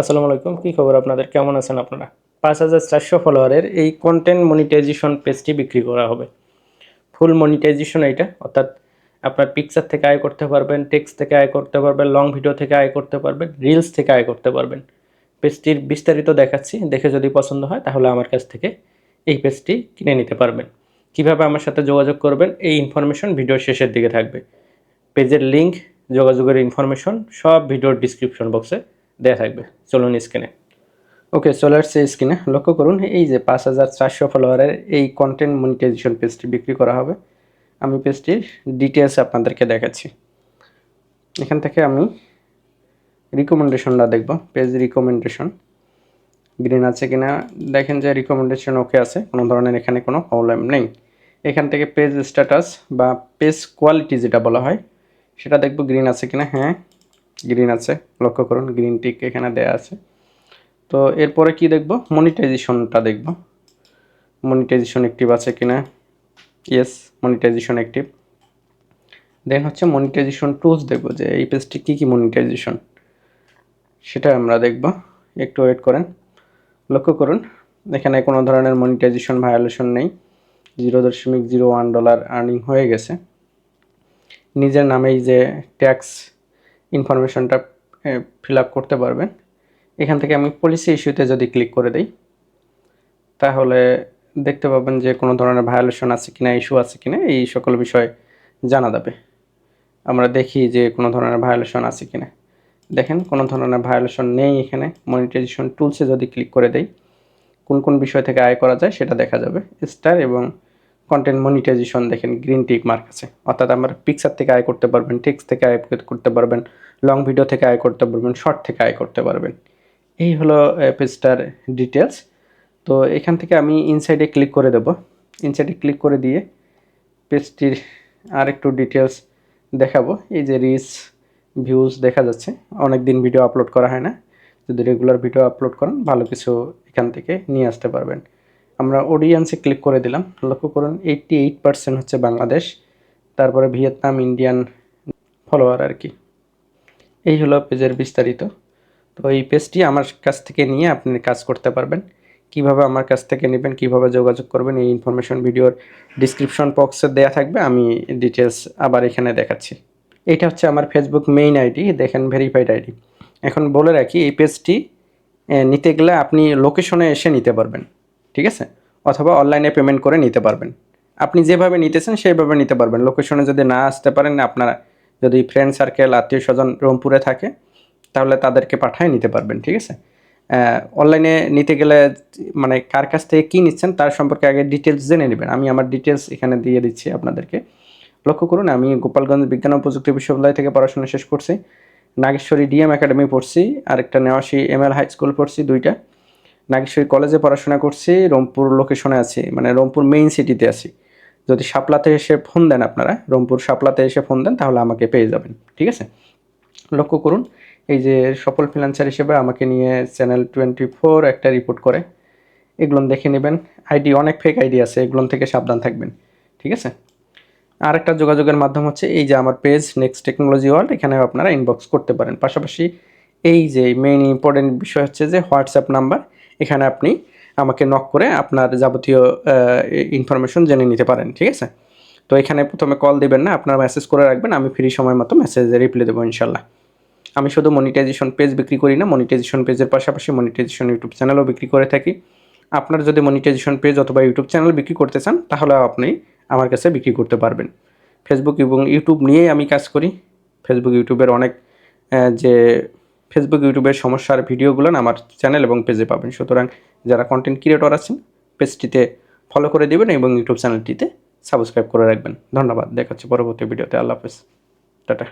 আসসালামু আলাইকুম, কী খবর আপনাদের? কেমন আছেন আপনারা? পাঁচ হাজার চারশো ফলোয়ারের এই কন্টেন্ট মনিটাইজেশন পেজটি বিক্রি করা হবে। ফুল মনিটাইজেশন এইটা, অর্থাৎ আপনার পিকচার থেকে আয় করতে পারবেন টেক্সট থেকে আয় করতে পারবেন লং ভিডিও থেকে আয় করতে পারবেন রিলস থেকে আয় করতে পারবেন। পেজটির বিস্তারিত দেখাচ্ছি, দেখে যদি পছন্দ হয় তাহলে আমার কাছ থেকে এই পেজটি কিনে নিতে পারবেন। কীভাবে আমার সাথে যোগাযোগ করবেন, এই ইনফরমেশন ভিডিওর শেষের দিকে থাকবে। পেজের লিঙ্ক যোগাযোগের ইনফরমেশন সব ভিডিওর ডিসক্রিপশন বক্সে দেওয়া থাকবে চলুন স্ক্রিনে ওকে চলে আসছে স্ক্রিনে লক্ষ্য করুন, এই যে পাঁচ হাজার চারশো ফলোয়ারের এই কন্টেন্ট মনিটাইজেশন পেজটি বিক্রি করা হবে। আমি পেজটির ডিটেলস আপনাদেরকে দেখাচ্ছি। এখান থেকে আমি রিকমেন্ডেশনটা দেখব পেজ রিকমেন্ডেশন গ্রিন আছে কিনা? দেখেন যে রিকমেন্ডেশন ওকে আছে, কোনো ধরনের এখানে কোনো প্রবলেম নেই। এখান থেকে পেজ স্ট্যাটাস বা পেজ কোয়ালিটি যেটা বলা হয়, সেটা দেখব গ্রিন আছে কিনা? হ্যাঁ গ্রিন আছে, লক্ষ্য করুন গ্রিন টিক এখানে দেয়া আছে। তো এরপরে কি দেখব? মনিটাইজেশনটা দেখব। মনিটাইজেশন অ্যাক্টিভ আছে কিনা? ইয়েস মনিটাইজেশন অ্যাক্টিভ দেন হচ্ছে মনিটাইজেশন টুলস দেখব, যে এই পেজটি কী কী মনিটাইজেশন সেটা আমরা দেখব। একটু ওয়েট করেন। লক্ষ্য করুন, এখানে কোনো ধরনের মনিটাইজেশন ভায়োলেশন নেই। জিরো দশমিক জিরো ওয়ান ডলার আর্নিং হয়ে গেছে। নিজের নামেই যে ট্যাক্স ইনফরমেশনটা ফিল আপ করতে পারবেন। এখান থেকে আমি পলিসি ইস্যুতে যদি ক্লিক করে দিই, তাহলে দেখতে পাবেন যে কোনো ধরনের ভায়োলেশন আছে কিনা ইস্যু আছে কিনা, এই সকল বিষয় জানা যাবে। আমরা দেখি যে কোনো ধরনের ভায়োলেশন আছে কিনা। দেখেন, কোনো ধরনের ভায়োলেশন নেই এখানে। মনিটাইজেশন টুলসে যদি ক্লিক করে দেই, কোন কোন বিষয় থেকে আয় করা যায় সেটা দেখা যাবে। স্টার এবং কন্টেন্ট মনিটাইজেশন দেখেন গ্রিন টিক মার্ক আছে। অর্থাৎ আমরা পিকচার থেকে আয় করতে পারবেন টেক্সট থেকে আয় করতে পারবেন লং ভিডিও থেকে আয় করতে পারবেন শর্ট থেকে আয় করতে পারবেন। এই হলো পেজটার ডিটেলস তো এখান থেকে আমি ইনসাইডে ক্লিক করে দেব। ইনসাইডে ক্লিক করে দিয়ে পেজটির আর একটু ডিটেলস দেখাবো। এই যে রিচ ভিউজ দেখা যাচ্ছে। অনেক দিন ভিডিও আপলোড করা হয় না। যদি রেগুলার ভিডিও আপলোড করেন, ভালো কিছু এখান থেকে নিয়ে আসতে পারবেন। আমরা অডিয়েন্সে ক্লিক করে দিলাম। লক্ষ্য করুন এইটটি এইট পার্সেন্ট হচ্ছে বাংলাদেশ, তারপরে ভিয়েতনাম, ইন্ডিয়ান ফলোয়ার আর কি। এই হলো পেজের বিস্তারিত। তো এই পেজটি আমার কাছ থেকে নিয়ে আপনি কাজ করতে পারবেন। কীভাবে আমার কাছ থেকে নেবেন, কীভাবে যোগাযোগ করবেন, এই ইনফরমেশন ভিডিওর ডিসক্রিপশন বক্সে দেওয়া থাকবে, আমি ডিটেলস আবার এখানে দেখাচ্ছি। এটা হচ্ছে আমার ফেসবুক মেইন আইডি দেখেন ভেরিফাইড আইডি এখন বলে রাখি, এই পেজটি নিতে গেলে আপনি লোকেশনে এসে নিতে পারবেন। ঠিক আছে? অথবা অনলাইনে পেমেন্ট করে নিতে পারবেন। আপনি যেভাবে নিতেছেন সেইভাবে নিতে পারবেন। লোকেশনে যদি না আসতে পারেন, আপনারা যদি ফ্রেন্ড সার্কেল আত্মীয় স্বজন রংপুরে থাকে, তাহলে তাদেরকে পাঠায় নিতে পারবেন, ঠিক আছে? অনলাইনে নিতে গেলে মানে কার কাছ থেকে কী নিচ্ছেন তার সম্পর্কে আগে ডিটেলস জেনে নেবেন। আমি আমার ডিটেলস এখানে দিয়ে দিচ্ছি আপনাদেরকে। লক্ষ্য করুন, আমি গোপালগঞ্জ বিজ্ঞান ও প্রযুক্তি বিশ্ববিদ্যালয় থেকে পড়াশোনা শেষ করছি। নাগেশ্বরী ডিএম একাডেমি পড়ছি, আরেকটা Newashi M L high school পড়ছি, দুইটা। নাগেশ্বরী কলেজে পড়াশোনা করছি, রংপুর লোকেশনে আছি মানে রংপুর মেইন সিটিতে আছি। যদি শাপলাতে এসে ফোন দেন আপনারা, রংপুর শাপলাতে এসে ফোন দেন, তাহলে আমাকে পেয়ে যাবেন, ঠিক আছে? লক্ষ্য করুন, এই যে সফল ফ্রিল্যান্সার হিসেবে আমাকে নিয়ে চ্যানেল টোয়েন্টি ফোর একটা রিপোর্ট করে। এগুলো দেখে নেবেন আইডি অনেক ফেক আইডি আছে, এগুলো থেকে সাবধান থাকবেন, ঠিক আছে? আর একটা যোগাযোগের মাধ্যম হচ্ছে, এই যে আমার পেজ নেক্সট টেকনোলজি ওয়ার্ল্ড এখানে আপনারা ইনবক্স করতে পারেন। পাশাপাশি এই যে মেইন ইম্পর্টেন্ট বিষয় হচ্ছে যে হোয়াটসঅ্যাপ নাম্বার এখানে আপনি আমাকে নক করে আপনার যাবতীয় ইনফরমেশন জেনে নিতে পারেন, ঠিক আছে? তো এখানে প্রথমে কল দেবেন না, আপনার মেসেজ করে রাখবেন, আমি ফ্রি সময় মতো মেসেজে রিপ্লাই দেবো ইনশাল্লাহ আমি শুধু মনিটাইজেশন পেজ বিক্রি করি না মনিটাইজেশন পেজের পাশাপাশি মনিটাইজেশন ইউটিউব চ্যানেলও বিক্রি করে থাকি। আপনার যদি মনিটাইজেশন পেজ অথবা ইউটিউব চ্যানেল বিক্রি করতে চান, তাহলে আপনি আমার কাছে বিক্রি করতে পারবেন। ফেসবুক এবং ইউটিউব নিয়েই আমি কাজ করি। ফেসবুক ইউটিউবের অনেক যে ফেসবুক ইউটিউবের সমস্যার ভিডিওগুলো আমার চ্যানেল এবং পেজে পাবেন। সুতরাং যারা কন্টেন্ট ক্রিয়েটর আছেন পেজটিতে ফলো করে দেবেন এবং ইউটিউব চ্যানেলটিতে সাবস্ক্রাইব করে রাখবেন। ধন্যবাদ। দেখাচ্ছি পরবর্তী ভিডিওতে। আল্লাহ হাফেজ। টাটা।